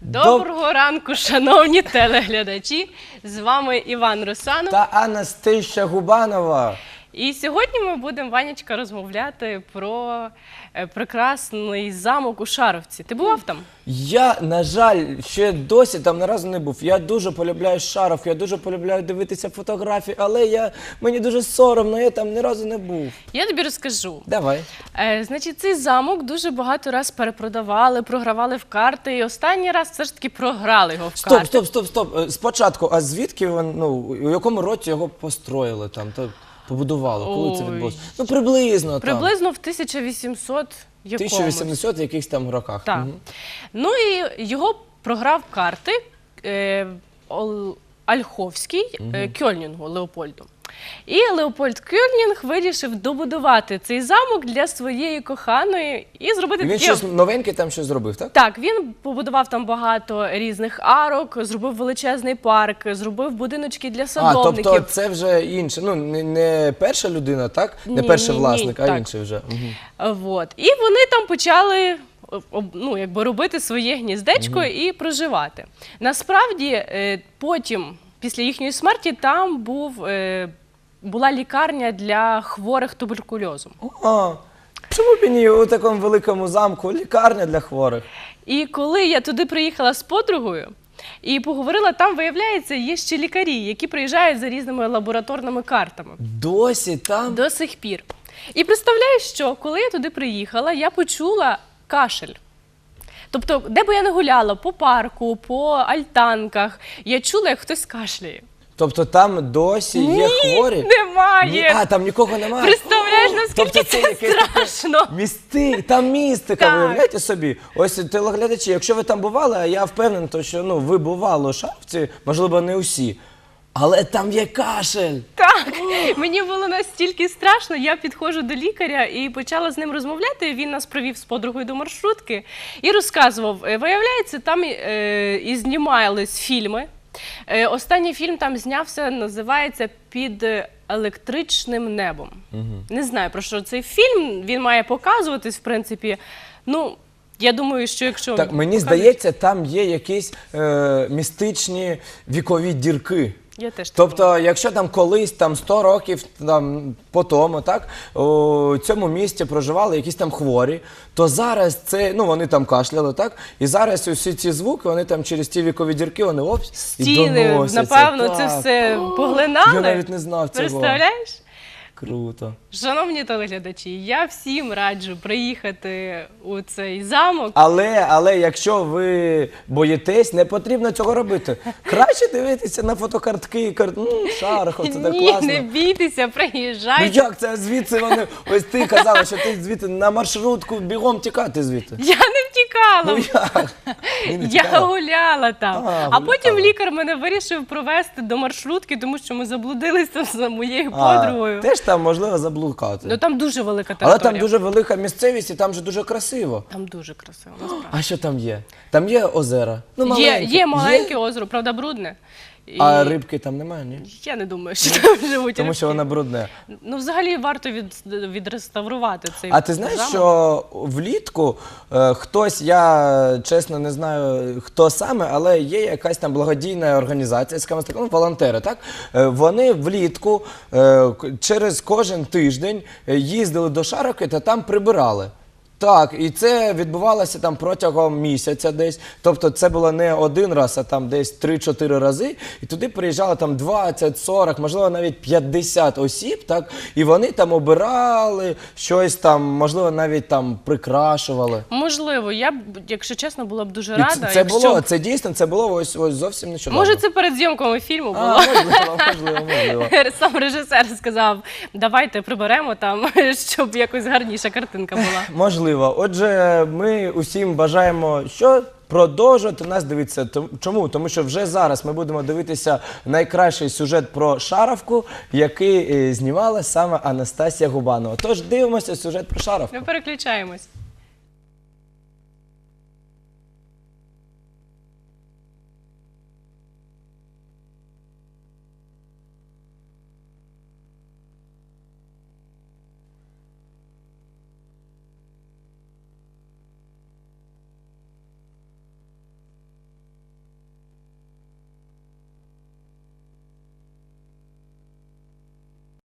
Доброго ранку, шановні телеглядачі. З вами Іван Русанов. Та Анастасія Губанова. І сьогодні ми будемо Ванечка розмовляти про е, прекрасний замок у Шаровці. Ти бував там? Я, на жаль, ще досі там ні разу не був. Я дуже полюбляю шаров, я дуже полюбляю дивитися фотографії, але я, мені дуже соромно, я там ні разу не був. Я тобі розкажу. Давай. Е, значить, цей замок дуже багато раз перепродавали, програвали в карти. І останній раз все ж таки програли його в Стоп, карти. стоп, стоп, стоп. Е, Спочатку, а звідки він, ну, у якому році його построїли там, то побудували? Коли це Ой. відбулося? Ну, приблизно там. Приблизно в 1800 якомусь. 1800 якихось там роках. Так. Мгм. Ну і його програв карти е, Ол- Ольховський е, Кьольнінгу Леопольду. І Леопольд Кьольнінг вирішив добудувати цей замок для своєї коханої і зробити він таке. щось новеньке там щось зробив, так? Так, він побудував там багато різних арок, зробив величезний парк, зробив будиночки для А, садовників. тобто це вже інше. Ну, не, не перша людина, так? Не Ні, перший ні, ні, власник, а так. інший вже. Мгм. Е, І вони там почали об- ну, якби робити своє гніздечко і проживати. Насправді, е, потім, після їхньої смерті, там був, е, була лікарня для хворих туберкульозом. А, чому б і ні у такому великому замку лікарня для хворих? І коли я туди приїхала з подругою і поговорила, там, виявляється, є ще лікарі, які приїжджають за різними лабораторними картами. Досі там. До сих пір. І представляю, що коли я туди приїхала, я почула кашель. Тобто, де би я не гуляла, по парку, по альтанках, я чула, як хтось кашляє. Тобто там досі є хворі? Ні, Немає. а, там нікого немає. Представляєш, наскільки Тобто це, це якесь таке страшно. Місти, там містика, Так. виявляєте собі. Ось телеглядачі, якщо ви там бували, а я впевнений, то що ну, ви бували у шапці, можливо, не усі. Але там є кашель. Так, мені було настільки страшно. Я підходжу до лікаря і почала з ним розмовляти. Він нас провів з подругою до маршрутки і розказував. Е, Виявляється, там е, і знімались фільми. Е, останній фільм там знявся, називається Під електричним небом. Не знаю про що цей фільм. Він має показуватись, в принципі. Ну, я думаю, що якщо Так, мені здається, там є якісь е, містичні вікові дірки. Я теж так Тобто, якщо там колись там 100 років там по тому, так у цьому місті проживали якісь там хворі, то зараз це ну вони там кашляли, так і зараз усі ці звуки, вони там через ті вікові дірки, вони опс і стіни, доносяться. напевно, це Так. все поглинали. Я навіть не знав цього. Представляєш? Круто. Шановні телеглядачі, я всім раджу приїхати у цей замок. Але, але якщо ви боїтесь, не потрібно цього робити. Краще дивитися на фотокартки, кар... ну, шарах, це так Ні, класно. не бійтеся, Ну приїжджайте. як це звідси вони? Ось ти казала, що ти звідти на маршрутку бігом тікати звідти. Я не втікала. Ну? Ні, не Я гуляла там. А, А, гуляла. потім лікар мене вирішив провести до маршрутки, тому що ми заблудилися за моєю А, подругою. Теж там можливо заблукати. Ну там дуже велика Але територія. там дуже велика місцевість і там же дуже красиво. Там дуже красиво, насправді. А що там є? Там є озера. Ну, Є, маленькі. є маленьке озеро, правда, брудне. І А рибки там немає, ні? Я не думаю, що там живуть. Тому що рибки. воно брудне. Ну, взагалі варто від, відреставрувати цей А ти знаєш, замок. що влітку е, хтось, я чесно не знаю хто саме, але є якась там благодійна організація, скажімо так, ну, волонтери, так? Е, вони влітку е, к- через кожен тиждень е, їздили до Шаровки та там прибирали. Так, і це відбувалося там протягом місяця десь. Тобто це було не один раз, а там десь 3-4 рази. І туди приїжджало там 20, 40, можливо, навіть 50 осіб, так, і вони там обирали щось там, можливо, навіть там прикрашували. Можливо, я б, якщо чесно, була б дуже І рада. це, це якщо... було, це дійсно, це було ось ось зовсім нещодавно. Може, це перед зйомками фільму було. а, можливо, можливо, можливо. Сам режисер сказав, давайте приберемо там, щоб якось гарніша картинка була. Можливо. Отже, ми усім бажаємо, що продовжувати нас дивитися. Чому? Тому що вже зараз ми будемо дивитися найкращий сюжет про Шаровку, який е, знімала саме Анастасія Губанова. Тож дивимося сюжет про Шаровку. Ми переключаємось.